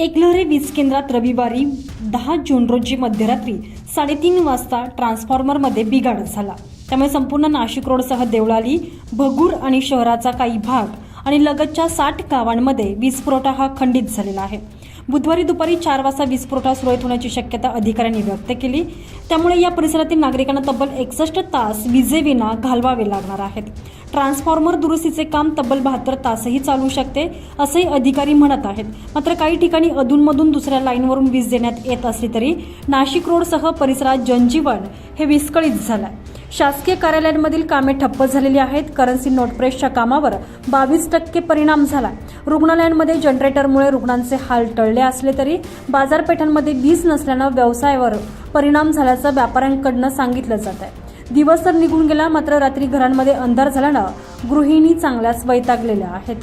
एकलहरे वीज केंद्रात रविवारी दहा जून रोजी मध्यरात्री साडेतीन वाजता ट्रान्सफॉर्मरमध्ये बिघाड झाला. त्यामुळे संपूर्ण नाशिक रोडसह देवळाली भगूर आणि शहराचा काही भाग आणि लगतच्या साठ गावांमध्ये वीज पुरवठा हा खंडित झालेला आहे. बुधवारी दुपारी चार वाजता वीज पुरवठा सुरळीत होण्याची शक्यता अधिकाऱ्यांनी व्यक्त केली. त्यामुळे या परिसरातील नागरिकांना तब्बल एकसष्ट तास विजेविना घालवावे लागणार आहेत. ट्रान्सफॉर्मर दुरुस्तीचे काम तब्बल बहात्तर तासही चालू शकते असेही अधिकारी म्हणत आहेत. मात्र काही ठिकाणी अधूनमधून दुसऱ्या लाईनवरून वीज देण्यात येत असली तरी नाशिक रोडसह परिसरात जनजीवन हे विस्कळीत झालंय. शासकीय कार्यालयांमधील कामे ठप्प झालेली आहेत. करन्सी नोट प्रेसच्या कामावर बावीस टक्के परिणाम झाला. रुग्णालयांमध्ये जनरेटरमुळे रुग्णांचे हाल टळले असले तरी बाजारपेठांमध्ये वीज नसल्यानं व्यवसायावर परिणाम झाल्याचं व्यापाऱ्यांकडनं सांगितलं जात आहे दिवस तर निघून गेला मात्र रात्री घरांमध्ये अंधार झाल्यानं गृहिणी चांगल्याच वैतागलेल्या आहेत.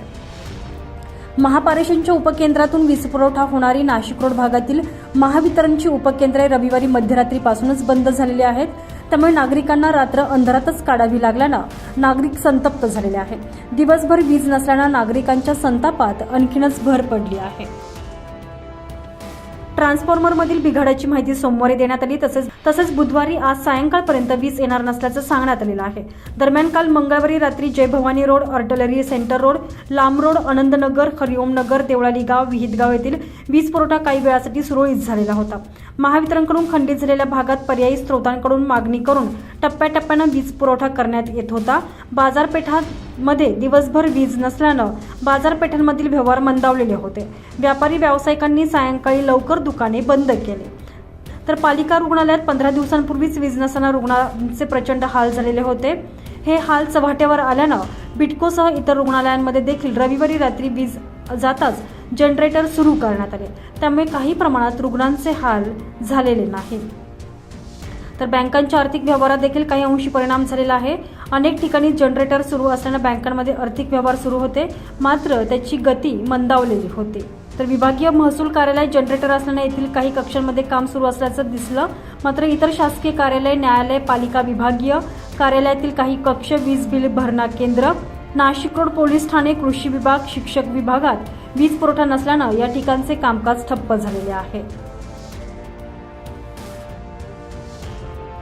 महापारेषणच्या उपकेंद्रातून वीज पुरवठा होणारी नाशिक रोड भागातील महावितरणची उपकेंद्रे रविवारी मध्यरात्रीपासूनच बंद झालेली आहेत. त्यामुळे नागरिकांना रात्र अंधारातच काढावी लागल्यानं नागरिक संतप्त झालेले आहेत. दिवसभर वीज नसल्यानं नागरिकांच्या संतापात आणखीनच भर पडली आहे. ट्रान्सफॉर्मरमधील बिघाडाची माहिती सोमवारी देण्यात आली. तसेच तसेच बुधवारी आज सायंकाळपर्यंत वीज येणार नसल्याचं सांगण्यात आलेलं आहे. दरम्यान काल मंगळवारी रात्री Jai Bhavani road artillery centre road लांब रोड आनंदनगर हरिओम नगर देवळाली गाव विहितगाव येथील वीज पुरवठा काही वेळासाठी सुरळीत झालेला होता. महावितरणकडून खंडित झालेल्या भागात पर्यायी स्रोतांकडून मागणी करून टप्प्याटप्प्यानं वीज पुरवठा करण्यात येत होता. बाजारपेठांमध्ये दिवसभर वीज नसल्यानं बाजारपेठांमधील व्यवहार मंदावलेले होते. व्यापारी व्यावसायिकांनी सायंकाळी लवकर दुकाने बंद केले. तर पालिका रुग्णालयात पंधरा दिवसांपूर्वीच वीज नसताना रुग्णांचे प्रचंड हाल झालेले होते. हे हाल चव्हाट्यावर आल्यानं बिटकोसह इतर रुग्णालयांमध्ये देखील रविवारी रात्री वीज जाताच जनरेटर सुरू करण्यात आले. त्यामुळे काही प्रमाणात रुग्णांचे हाल झालेले नाही. तर बँकांच्या आर्थिक व्यवहारात देखील काही अंशी परिणाम झालेला आहे. अनेक ठिकाणी जनरेटर सुरू असल्यानं बँकांमध्ये आर्थिक व्यवहार सुरू होते. मात्र त्याची गती मंदावलेली होती. तर विभागीय महसूल कार्यालय जनरेटर असल्यानं येथील काही कक्षांमध्ये काम सुरू असल्याचं दिसलं. मात्र इतर शासकीय कार्यालय न्यायालय पालिका विभागीय कार्यालयातील काही कक्ष वीज बिल भरणा केंद्र नाशिक रोड पोलीस ठाणे कृषी विभाग शिक्षक विभागात वीज पुरवठा नसल्यानं या ठिकाणचे कामकाज ठप्प झालेले आहे.